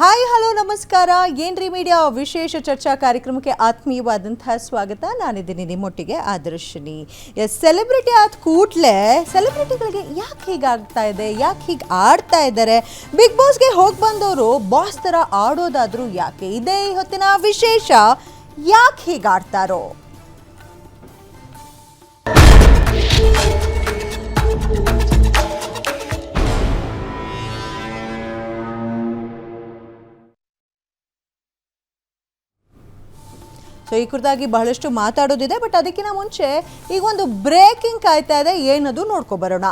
Hi, hello, ನಮಸ್ಕಾರ. ಏನ್ರಿ media ವಿಶೇಷ ಚರ್ಚಾ ಕಾರ್ಯಕ್ರಮಕ್ಕೆ ಆತ್ಮೀಯವಾದಂತಹ ಸ್ವಾಗತ. ನಾನಿದ್ದೀನಿ ನಿಮ್ಮೊಟ್ಟಿಗೆ ಆದರ್ಶಿನಿ. ಎಸ್ ಸೆಲೆಬ್ರಿಟಿ ಆದ ಕೂಡಲೇ ಸೆಲೆಬ್ರಿಟಿಗಳಿಗೆ ಯಾಕೆ ಹೀಗಾಗ್ತಾ ಇದೆ? ಯಾಕೆ ಹೀಗೆ ಆಡ್ತಾ ಇದ್ದಾರೆ ಬಿಗ್ ಬಾಸ್ಗೆ ಹೋಗಿ ಬಂದವರು ಬಾಸ್ ಥರ ಆಡೋದಾದರೂ ಯಾಕೆ ಇದೇ ಹೊತ್ತಿನ ವಿಶೇಷ? ಯಾಕೆ ಹೀಗೆ ಸೊ ಈ ಕುರಿತಾಗಿ ಬಹಳಷ್ಟು ಮಾತಾಡೋದಿದೆ ಬಟ್ ಅದಕ್ಕಿಂತ ಮುಂಚೆ ಈಗ ಒಂದು ಬ್ರೇಕಿಂಗ್ ಕಾಯ್ತಾ ಇದೆ, ಏನದು ನೋಡ್ಕೊ ಬರೋಣ.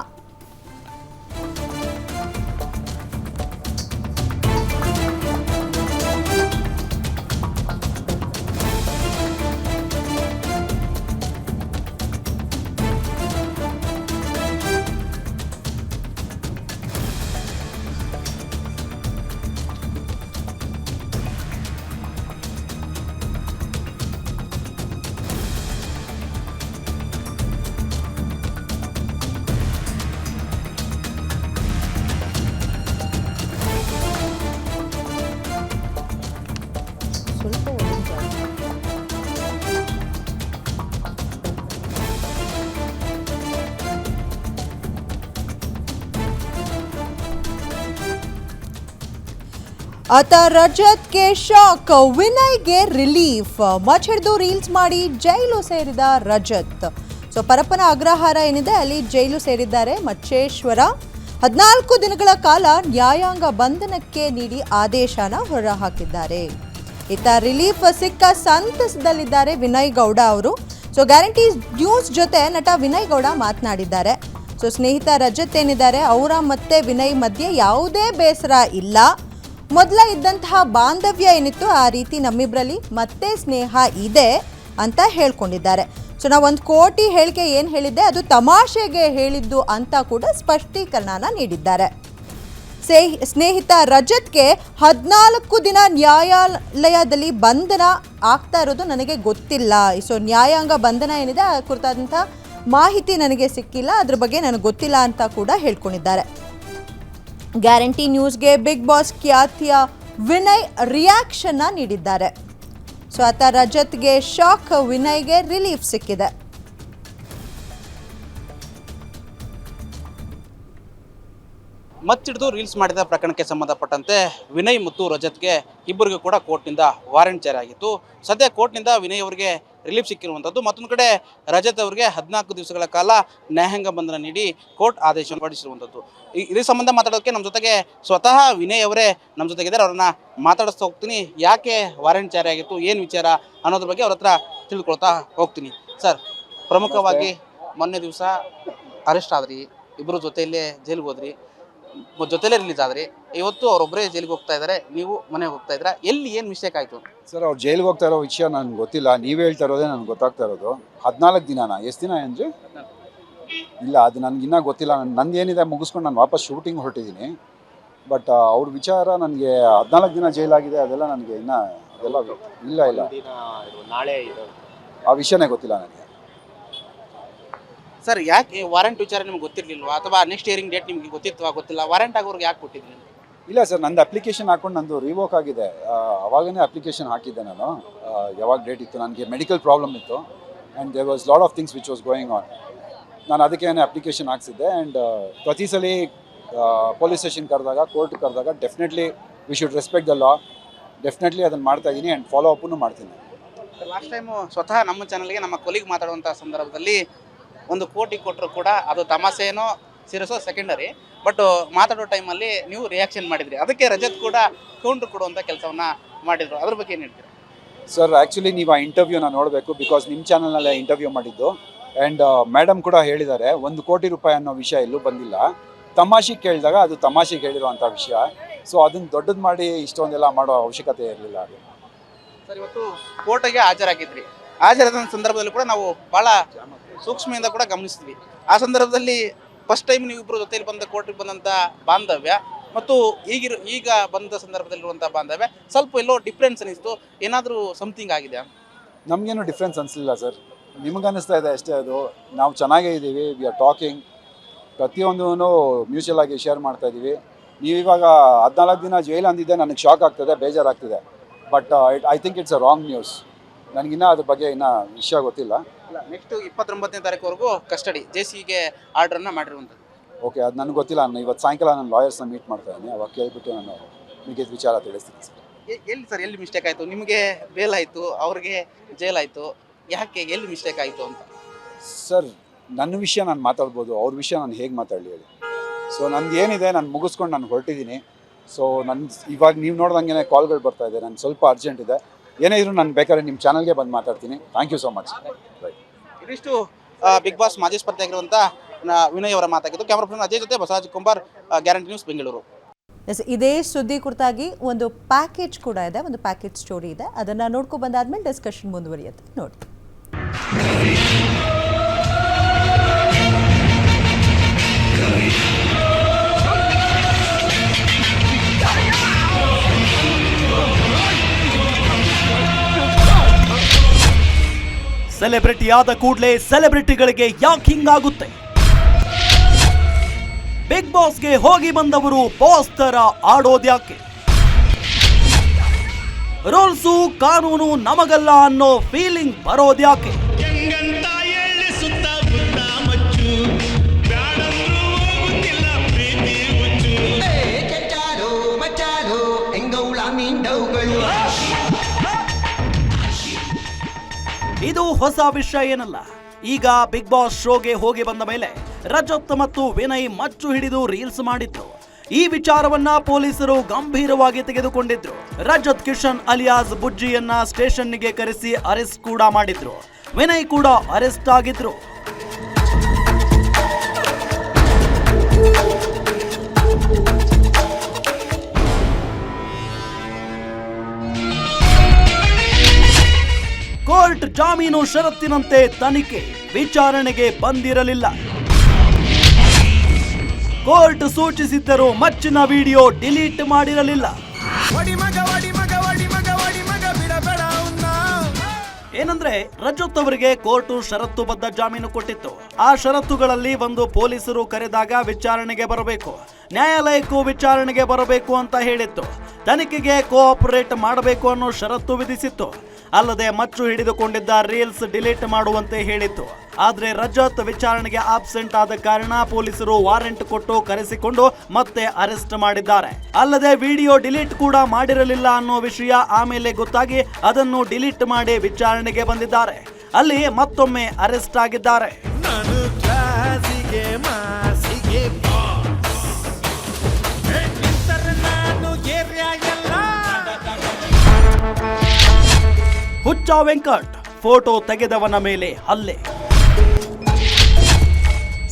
ಆತ ರಜತ್ಗೆ ಶಾಕ್, ವಿನಯ್ಗೆ ರಿಲೀಫ್. ಮಚ್ ಹಿಡಿದು ರೀಲ್ಸ್ ಮಾಡಿ ಜೈಲು ಸೇರಿದ ರಜತ್. ಸೊ, ಪರಪ್ಪನ ಅಗ್ರಹಾರ ಏನಿದೆ? ಅಲ್ಲಿ ಜೈಲು ಸೇರಿದ್ದಾರೆ ಮಚ್ಚೇಶ್ವರ. ಹದಿನಾಲ್ಕು ದಿನಗಳ ಕಾಲ ನ್ಯಾಯಾಂಗ ಬಂಧನಕ್ಕೆ ನೀಡಿ ಆದೇಶನ ಹೊರಹಾಕಿದ್ದಾರೆ. ಇತ್ತ ರಿಲೀಫ್ ಸಿಕ್ಕ ಸಂತಸದಲ್ಲಿದ್ದಾರೆ ವಿನಯ್ ಗೌಡ ಅವರು. ಸೊ ಗ್ಯಾರಂಟಿ ನ್ಯೂಸ್ ಜೊತೆ ನಟ ವಿನಯ್ ಗೌಡ ಮಾತನಾಡಿದ್ದಾರೆ. ಸೊ, ಸ್ನೇಹಿತ ರಜತ್ ಏನಿದ್ದಾರೆ? ಅವರ ಮತ್ತೆ ವಿನಯ್ ಮಧ್ಯೆ ಯಾವುದೇ ಬೇಸರ ಇಲ್ಲ. ಮೊದಲ ಇದ್ದಂತಹ ಬಾಂಧವ್ಯ ಏನಿತ್ತು ಆ ರೀತಿ ನಮ್ಮಿಬ್ಬರಲ್ಲಿ ಮತ್ತೆ ಸ್ನೇಹ ಇದೆ ಅಂತ ಹೇಳ್ಕೊಂಡಿದ್ದಾರೆ. ಸೊ ನಾವು ಒಂದು ಕೋಟಿ ಹೇಳಿಕೆ ಏನು ಹೇಳಿದ್ದೆ, ಅದು ತಮಾಷೆಗೆ ಹೇಳಿದ್ದು ಅಂತ ಕೂಡ ಸ್ಪಷ್ಟೀಕರಣನ ನೀಡಿದ್ದಾರೆ. ಸೇ- ಸ್ನೇಹಿತ ರಜತ್ಗೆ ಹದಿನಾಲ್ಕು ದಿನ ನ್ಯಾಯಾಲಯದಲ್ಲಿ ಬಂಧನ ಆಗ್ತಾ ಇರೋದು ನನಗೆ ಗೊತ್ತಿಲ್ಲ. ಸೊ ನ್ಯಾಯಾಂಗ ಬಂಧನ ಏನಿದೆ, ಆ ಕುರಿತಾದಂಥ ಮಾಹಿತಿ ನನಗೆ ಸಿಕ್ಕಿಲ್ಲ, ಅದ್ರ ಬಗ್ಗೆ ನನಗೆ ಗೊತ್ತಿಲ್ಲ ಅಂತ ಕೂಡ ಹೇಳ್ಕೊಂಡಿದ್ದಾರೆ. ಗ್ಯಾರಂಟಿ ನ್ಯೂಸ್ಗೆ ಬಿಗ್ ಬಾಸ್ ಖ್ಯಾತಿಯ ವಿನಯ್ ರಿಯಾಕ್ಷನ್ನ ನೀಡಿದ್ದಾರೆ. ಸ್ವತಃ ರಜತ್ಗೆ ಶಾಕ್ ವಿನಯ್ಗೆ ರಿಲೀಫ್ ಸಿಕ್ಕಿದೆ. ಮತ್ತಿಡಿದು ರೀಲ್ಸ್ ಮಾಡಿದ ಪ್ರಕರಣಕ್ಕೆ ಸಂಬಂಧಪಟ್ಟಂತೆ ವಿನಯ್ ಮತ್ತು ರಜತ್ಗೆ ಇಬ್ಬರಿಗೂ ಕೂಡ ಕೋರ್ಟ್ನಿಂದ ವಾರೆಂಟ್ ಜಾರಿ ಆಗಿತ್ತು ಸದ್ಯ ಕೋರ್ಟ್ನಿಂದ ವಿನಯ್ ಅವರಿಗೆ ರಿಲೀಫ್ ಸಿಕ್ಕಿರುವಂಥದ್ದು ಮತ್ತೊಂದು ಕಡೆ ರಜತ್ ಅವರಿಗೆ ಹದಿನಾಲ್ಕು ದಿವಸಗಳ ಕಾಲ ನ್ಯಾಯಾಂಗ ಬಂಧನ ನೀಡಿ ಕೋರ್ಟ್ ಆದೇಶವನ್ನು ಹೊರಡಿಸಿರುವಂಥದ್ದು ಈ- ಇದ್ರ ಸಂಬಂಧ ಮಾತಾಡೋಕ್ಕೆ ನಮ್ಮ ಜೊತೆಗೆ ಸ್ವತಃ ವಿನಯ್ ಅವರೇ ನಮ್ಮ ಜೊತೆಗಿದ್ದಾರೆ. ಅವ್ರನ್ನ ಮಾತಾಡಿಸ್ತಾ ಹೋಗ್ತೀನಿ. ಯಾಕೆ ವಾರೆಂಟ್ ಜಾರಿ ಆಗಿತ್ತು ಏನು ವಿಚಾರ ಅನ್ನೋದ್ರ ಬಗ್ಗೆ ಅವ್ರ ಹತ್ರ ತಿಳ್ಕೊಳ್ತಾ ಹೋಗ್ತೀನಿ. ಸರ್ ಪ್ರಮುಖವಾಗಿ ಮೊನ್ನೆ ದಿವಸ ಅರೆಸ್ಟ್ ಆದ್ರಿ. ಇಬ್ಬರು ಜೊತೆಯಲ್ಲೇ ಜೈಲಿಗೆ ಹೋದ್ರಿ. ಜೊತೆಲೇ ರಿಲೀಸ್ ಆದ್ರೆ ಇವತ್ತು ಅವರೊಬ್ಬರೇ ಜೈಲಿಗೆ ಹೋಗ್ತಾ ಇದ್ದಾರೆ ನೀವು ಮನೆಗೆ ಹೋಗ್ತಾ ಇದ್ದೀರಾ? ಎಲ್ಲಿ ಏನು ಮಿಸ್ಟೇಕ್ ಆಯಿತು? ಸರ್ ಅವ್ರು ಜೈಲಿಗೆ ಹೋಗ್ತಾ ಇರೋ ವಿಷಯ ನನಗೆ ಗೊತ್ತಿಲ್ಲ. ನೀವು ಹೇಳ್ತಾ ಇರೋದೇ ನನಗೆ ಗೊತ್ತಾಗ್ತಾ ಇರೋದು. ಹದಿನಾಲ್ಕು ದಿನನಾ? ಎಷ್ಟು ದಿನ ಅಂದ್ರೆ ಇಲ್ಲ ಅದು ನನ್ಗೆ ಇನ್ನೂ ಗೊತ್ತಿಲ್ಲ. ನಾನು ನಂದು ಏನಿದೆ ಮುಗಿಸ್ಕೊಂಡು ನಾನು ವಾಪಸ್ ಶೂಟಿಂಗ್ ಹೊರಟಿದ್ದೀನಿ ಬಟ್ ಅವ್ರ ವಿಚಾರ ನನಗೆ ಹದಿನಾಲ್ಕು ದಿನ ಜೈಲಾಗಿದೆ ಅದೆಲ್ಲ ನನಗೆ ಇನ್ನೂ ಅದೆಲ್ಲ ಇಲ್ಲ ಇಲ್ಲ. ನಾಳೆ ಇದು ಆ ವಿಷಯನೇ ಗೊತ್ತಿಲ್ಲ ನನಗೆ. ಸರ್ ಯಾಕೆ ವಾರಂಟ್ ವಿಚಾರ ನಿಮ್ಗೆ ಗೊತ್ತಿರಲಿಲ್ವಾ? ಅಥವಾ ನೆಕ್ಸ್ಟ್ ಇಯರಿಂಗ್ ಡೇಟ್ ನಿಮಗೆ ಗೊತ್ತಿತ್ತು ಗೊತ್ತಿಲ್ಲ. ವಾರಂಟ್ ಆಗೋರ್ಗೆ ಯಾಕೆ ಕೊಟ್ಟಿದ್ರಿ ಇಲ್ಲ ಸರ್ ನಂದು ಅಪ್ಲಿಕೇಶನ್ ಹಾಕೊಂಡು ನಂದು ರಿವೋಕ್ ಆಗಿದೆ. ಅವಾಗನೇ ಅಪ್ಲಿಕೇಶನ್ ಹಾಕಿದ್ದೆ ನಾನು. ಯಾವಾಗ ಡೇಟ್ ಇತ್ತು? ನನಗೆ ಮೆಡಿಕಲ್ ಪ್ರಾಬ್ಲಮ್ ಇತ್ತು. And there was lot of things which was going on ನಾನು ಅದಕ್ಕೇನೆ ಅಪ್ಲಿಕೇಶನ್ ಹಾಕ್ಸಿದ್ದೆ. ಆ್ಯಂಡ್ ಪ್ರತಿ ಸಲ ಪೊಲೀಸ್ ಸ್ಟೇಷನ್ ಕರೆದಾಗ ಕೋರ್ಟ್ ಕರೆದಾಗ definitely we should respect the law definitely ಅದನ್ನು ಮಾಡ್ತಾ ಇದ್ದೀನಿ ಆ್ಯಂಡ್ ಫಾಲೋ ಅಪ್ಪನ್ನು ಮಾಡ್ತೀನಿ. ಲಾಸ್ಟ್ ಟೈಮು ಸ್ವತಃ ನಮ್ಮ ಚಾನಲ್ಗೆ ನಮ್ಮ ಕೊಲಿಗ್ ಮಾತಾಡುವಂಥ ಸಂದರ್ಭದಲ್ಲಿ ಒಂದು ಕೋಟಿ ಕೊಟ್ಟರು ಕೂಡ ಅದು ತಮಾಷೆನೋ ಸಿರಸೋ ಸೆಕೆಂಡರಿ ಬಟ್ ಮಾತಾಡೋ ಟೈಮಲ್ಲಿ ನೀವು ರಿಯಾಕ್ಷನ್ ಮಾಡಿದ್ರಿ. ಅದಕ್ಕೆ ರಜತ್ ಕೂಡ ಕೌಂಟ್ರ್ ಕೊಡುವಂಥ ಕೆಲಸವನ್ನ ಮಾಡಿದ್ರು. ಅದ್ರ ಬಗ್ಗೆ ಏನು ಹೇಳ್ತೀರಾ? ಸರ್ ಆ್ಯಕ್ಚುಲಿ ನೀವು ಆ ಇಂಟರ್ವ್ಯೂನ ನೋಡಬೇಕು ಬಿಕಾಸ್ ನಿಮ್ಮ ಚಾನಲ್ನಲ್ಲೇ ಇಂಟರ್ವ್ಯೂ ಮಾಡಿದ್ದು. ಆ್ಯಂಡ್ ಮೇಡಮ್ ಕೂಡ ಹೇಳಿದ್ದಾರೆ ಒಂದು ಕೋಟಿ ರೂಪಾಯಿ ಅನ್ನೋ ವಿಷಯ ಎಲ್ಲೂ ಬಂದಿಲ್ಲ. ತಮಾಷೆಗೆ ಕೇಳಿದಾಗ ಅದು ತಮಾಷೆಗೆ ಹೇಳಿರುವಂಥ ವಿಷಯ. ಸೊ ಅದನ್ನು ದೊಡ್ಡದು ಮಾಡಿ ಇಷ್ಟೊಂದೆಲ್ಲ ಮಾಡೋ ಅವಶ್ಯಕತೆ ಇರಲಿಲ್ಲ ಅದು. ಸರ್ ಇವತ್ತು ಕೋರ್ಟಿಗೆ ಹಾಜರಾಗಿದ್ರಿ. ಹಾಜರಾದ ಸಂದರ್ಭದಲ್ಲಿ ಕೂಡ ನಾವು ಬಹಳ ಸೂಕ್ಷ್ಮದಿಂದ ಕೂಡ ಗಮನಿಸಿದ್ವಿ. ಆ ಸಂದರ್ಭದಲ್ಲಿ ಫಸ್ಟ್ ಟೈಮ್ ನೀವು ಜೊತೆಯಲ್ಲಿ ಬಂದ ಕೋರ್ಟಿಗೆ ಬಂದಂಥ ಬಾಂಧವ್ಯ ಮತ್ತು ಈಗಿರೋ, ಈಗ ಬಂದ ಸಂದರ್ಭದಲ್ಲಿರುವಂಥ ಬಾಂಧವ್ಯ, ಸ್ವಲ್ಪ ಎಲ್ಲೋ ಡಿಫ್ರೆನ್ಸ್ ಅನಿಸ್ತು ಏನಾದರೂ ಸಮಥಿಂಗ್ ಆಗಿದೆ ನಮಗೇನು ಡಿಫ್ರೆನ್ಸ್ ಅನಿಸಲಿಲ್ಲ ಸರ್. ನಿಮ್ಗೆ ಅನ್ನಿಸ್ತಾ ಇದೆ ಅಷ್ಟೇ ಅದು. ನಾವು ಚೆನ್ನಾಗೇ ಇದ್ದೀವಿ ವಿ ಆರ್ ಟಾಕಿಂಗ್ ಪ್ರತಿಯೊಂದೂ ಮ್ಯೂಚುವಲ್ ಆಗಿ ಶೇರ್ ಮಾಡ್ತಾ ಇದ್ದೀವಿ. ನೀವಿವಾಗ ಹದಿನಾಲ್ಕು ದಿನ ಜೈಲ್ ಅಂದಿದ್ದೆ, ನನಗೆ ಶಾಕ್ ಆಗ್ತದೆ, ಬೇಜಾರಾಗ್ತದೆ. But I think it's a wrong news ನನಗಿನ್ನೂ ಅದ್ರ ಬಗ್ಗೆ ಇನ್ನೂ ವಿಷಯ ಗೊತ್ತಿಲ್ಲ. ನೆಕ್ಸ್ಟ್ ಇಪ್ಪತ್ತೊಂಬತ್ತನೇ ತಾರೀಕುವರೆಗೂ ಕಸ್ಟಡಿ ಜೆ ಸಿಗೆ ಆರ್ಡ್ರನ್ನ ಮಾಡಿರುವಂಥದ್ದು. ಓಕೆ ಅದು ನನಗೆ ಗೊತ್ತಿಲ್ಲ ನಾನು ಇವತ್ತು ಸಾಯಂಕಾಲ ನನ್ನ ಲಾಯರ್ಸ್ನ ಮೀಟ್ ಮಾಡ್ತಾ ಇದ್ದೀನಿ ಅವಾಗ ಕೇಳ್ಬಿಟ್ಟು ನಾನು ನಿಮಗೆ ವಿಚಾರ ತಿಳಿಸ್ತೀನಿ ಸರ್. ಎಲ್ಲಿ ಸರ್ ಎಲ್ಲಿ ಮಿಸ್ಟೇಕ್ ಆಯಿತು? ನಿಮಗೆ ಬೇಲ್ ಆಯಿತು ಅವ್ರಿಗೆ ಜೈಲ್ ಆಯಿತು ಯಾಕೆ ಎಲ್ಲಿ ಮಿಸ್ಟೇಕ್ ಆಯಿತು ಅಂತ? ಸರ್ ನನ್ನ ವಿಷಯ ನಾನು ಮಾತಾಡ್ಬೋದು ಅವ್ರ ವಿಷಯ ನಾನು ಹೇಗೆ ಮಾತಾಡಲಿ ಹೇಳಿ. ಸೊ ನಂದು ಏನಿದೆ ನಾನು ಮುಗಿಸ್ಕೊಂಡು ನಾನು ಹೊರಟಿದ್ದೀನಿ ಸೊ ನನ್ನ ಇವಾಗ ನೀವು ನೋಡ್ದಂಗೆ ಕಾಲ್ಗಳು ಬರ್ತಾ ಇದೆ ನಾನು ಸ್ವಲ್ಪ ಅರ್ಜೆಂಟ್ ಇದೆ. ಏನೇ ಇದ್ರು ನಾನು ಬೇಕಾದ್ರೆ ನಿಮ್ಮ ಚಾನಲ್ಗೆ ಬಂದು ಮಾತಾಡ್ತೀನಿ. Thank you so much right ಇದಿಷ್ಟು ಬಿಗ್ ಬಾಸ್ ಮಾಜಿ ಸ್ಪರ್ಧೆಯಾಗಿರುವಂಥ ವಿನಯ್ ಅವರ ಮಾತಾಗಿದ್ದು. ಕ್ಯಾಮರಾ ಪರ್ಸನ್ ಅಜಯ್ ಜೊತೆ ಬಸವರಾಜ್ ಕುಂಬಾರ್ ಗ್ಯಾರಂಟಿ ನ್ಯೂಸ್ ಬೆಂಗಳೂರು ಇದೇ ಸುದ್ದಿ ಕುರಿತಾಗಿ ಒಂದು ಪ್ಯಾಕೇಜ್ ಕೂಡ ಇದೆ, ಒಂದು ಪ್ಯಾಕೇಜ್ ಸ್ಟೋರಿ ಇದೆ. ಅದನ್ನು ನೋಡ್ಕೊ ಬಂದಾದ್ಮೇಲೆ ಡಿಸ್ಕಷನ್ ಮುಂದುವರಿಯುತ್ತೆ. ನೋಡಿ. ಸೆಲೆಬ್ರಿಟಿ ಆದ ಕೂಡಲೇ ಸೆಲೆಬ್ರಿಟಿಗಳಿಗೆ ಯಾಕೆ ಹಿಂಗಾಗುತ್ತೆ? ಬಿಗ್ ಬಾಸ್ಗೆ ಹೋಗಿ ಬಂದವರು ಬಾಸ್ ತರ ಆಡೋದ್ಯಾಕೆ ರೂಲ್ಸು ಕಾನೂನು ನಮಗಲ್ಲ ಅನ್ನೋ ಫೀಲಿಂಗ್ ಬರೋದ್ಯಾಕೆ ಹೊಸ ವಿಷಯ ಏನಲ್ಲ. ಈಗ ಬಿಗ್ ಬಾಸ್ ಶೋಗೆ ಹೋಗಿ ಬಂದ ಮೇಲೆ ರಜತ್ ಮತ್ತು ವಿನಯ್ ಮಚ್ಚು ಹಿಡಿದು ರೀಲ್ಸ್ ಮಾಡಿತ್ತು ಈ ವಿಚಾರವನ್ನ ಪೊಲೀಸರು ಗಂಭೀರವಾಗಿ ತೆಗೆದುಕೊಂಡಿದ್ರು. ರಜತ್ ಕಿಶನ್ ಅಲಿಯಾಸ್ ಬುಜ್ಜಿಯನ್ನ ಸ್ಟೇಷನ್ಗೆ ಕರೆಸಿ ಅರೆಸ್ಟ್ ಕೂಡ ಮಾಡಿದ್ರು. ವಿನಯ್ ಕೂಡ ಅರೆಸ್ಟ್ ಆಗಿದ್ರು. ಜಾಮೀನು ಷರತ್ತಿನಂತೆ ತನಿಖೆ ವಿಚಾರಣೆಗೆ ಬಂದಿರಲಿಲ್ಲ. ಕೋರ್ಟ್ ಸೂಚಿಸಿದ್ದರೂ ಮಚ್ಚಿನ ವಿಡಿಯೋ ಡಿಲೀಟ್ ಮಾಡಿರಲಿಲ್ಲ. ಏನಂದ್ರೆ ರಜತ್ ಅವರಿಗೆ ಕೋರ್ಟು ಷರತ್ತುಬದ್ಧ ಜಾಮೀನು ಕೊಟ್ಟಿತ್ತು. ಆ ಷರತ್ತುಗಳಲ್ಲಿ ಒಂದು ಪೊಲೀಸರು ಕರೆದಾಗ ವಿಚಾರಣೆಗೆ ಬರಬೇಕು ನ್ಯಾಯಾಲಯಕ್ಕೂ ವಿಚಾರಣೆಗೆ ಬರಬೇಕು ಅಂತ ಹೇಳಿತ್ತು. ತನಿಖೆಗೆ ಕೋಆಪರೇಟ್ ಮಾಡಬೇಕು ಅನ್ನೋ ಷರತ್ತು ವಿಧಿಸಿತ್ತು. ಅಲ್ಲದೆ ಮಚ್ಚು ಹಿಡಿದುಕೊಂಡಿದ್ದ ರೀಲ್ಸ್ ಡಿಲೀಟ್ ಮಾಡುವಂತೆ ಹೇಳಿತ್ತು. ಆದರೆ ರಜತ್ ವಿಚಾರಣೆಗೆ ಆಬ್ಸೆಂಟ್ ಆದ ಕಾರಣ ಪೊಲೀಸರು ವಾರೆಂಟ್ ಕೊಟ್ಟು ಕರೆಸಿಕೊಂಡು ಮತ್ತೆ ಅರೆಸ್ಟ್ ಮಾಡಿದ್ದಾರೆ. ಅಲ್ಲದೆ ವಿಡಿಯೋ ಡಿಲೀಟ್ ಕೂಡ ಮಾಡಿರಲಿಲ್ಲ ಅನ್ನೋ ವಿಷಯ ಆಮೇಲೆ ಗೊತ್ತಾಗಿ ಅದನ್ನು ಡಿಲೀಟ್ ಮಾಡಿ ವಿಚಾರಣೆಗೆ ಬಂದಿದ್ದಾರೆ. ಅಲ್ಲಿ ಮತ್ತೊಮ್ಮೆ ಅರೆಸ್ಟ್ ಆಗಿದ್ದಾರೆ. ಹುಚ್ಚ ವೆಂಕಟ್ ಫೋಟೋ ತೆಗೆದವನ ಮೇಲೆ ಹಲ್ಲೆ.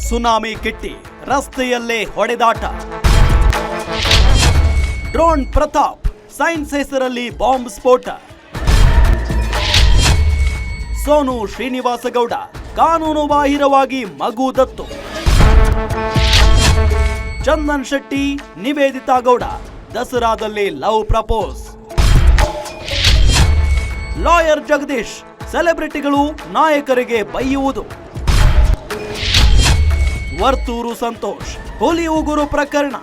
ಸುನಾಮಿ ಕಿಟ್ಟಿ ರಸ್ತೆಯಲ್ಲೇ ಹೊಡೆದಾಟ. ಡ್ರೋನ್ ಪ್ರತಾಪ್ ಸೈನ್ಸ್ ಹೆಸರಲ್ಲಿ ಬಾಂಬ್ ಸ್ಫೋಟ. ಸೋನು ಶ್ರೀನಿವಾಸ ಗೌಡ ಕಾನೂನು ಬಾಹಿರವಾಗಿ ಮಗು ದತ್ತು. ಚಂದನ್ ಶೆಟ್ಟಿ ನಿವೇದಿತಾ ಗೌಡ ದಸರಾದಲ್ಲಿ ಲವ್ ಪ್ರಪೋಸ್. ಲಾಯರ್ ಜಗದೀಶ್, ಸೆಲೆಬ್ರಿಟಿಗಳು ನಾಯಕರಿಗೆ ಬೈಯುವುದು. ವರ್ತೂರು ಸಂತೋಷ್ ಹುಲಿ ಉಗುರು ಪ್ರಕರಣ.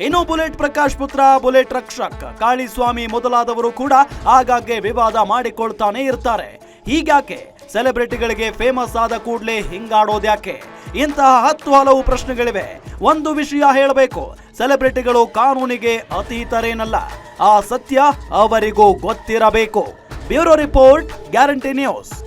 ಇನ್ನು ಬುಲೆಟ್ ಪ್ರಕಾಶ್ ಪುತ್ರ, ಬುಲೆಟ್ ರಕ್ಷಕ್, ಕಾಳಿಸ್ವಾಮಿ ಮೊದಲಾದವರು ಕೂಡ ಆಗಾಗ್ಗೆ ವಿವಾದ ಮಾಡಿಕೊಳ್ತಾನೆ ಇರ್ತಾರೆ. ಹೀಗ್ಯಾಕೆ? ಸೆಲೆಬ್ರಿಟಿಗಳಿಗೆ ಫೇಮಸ್ ಆದ ಕೂಡಲೇ ಹಿಂಗಾಡೋದ್ಯಾಕೆ? ಇಂತಹ ಹತ್ತು ಹಲವು ಪ್ರಶ್ನೆಗಳಿವೆ. ಒಂದು ವಿಷಯ ಹೇಳಬೇಕು. ಸೆಲೆಬ್ರಿಟಿಗಳು ಕಾನೂನಿಗೆ ಅತೀತರೇನಲ್ಲ. ಆ ಸತ್ಯ ಅವರಿಗೂ ಗೊತ್ತಿರಬೇಕು. Bureau report, guarantee news.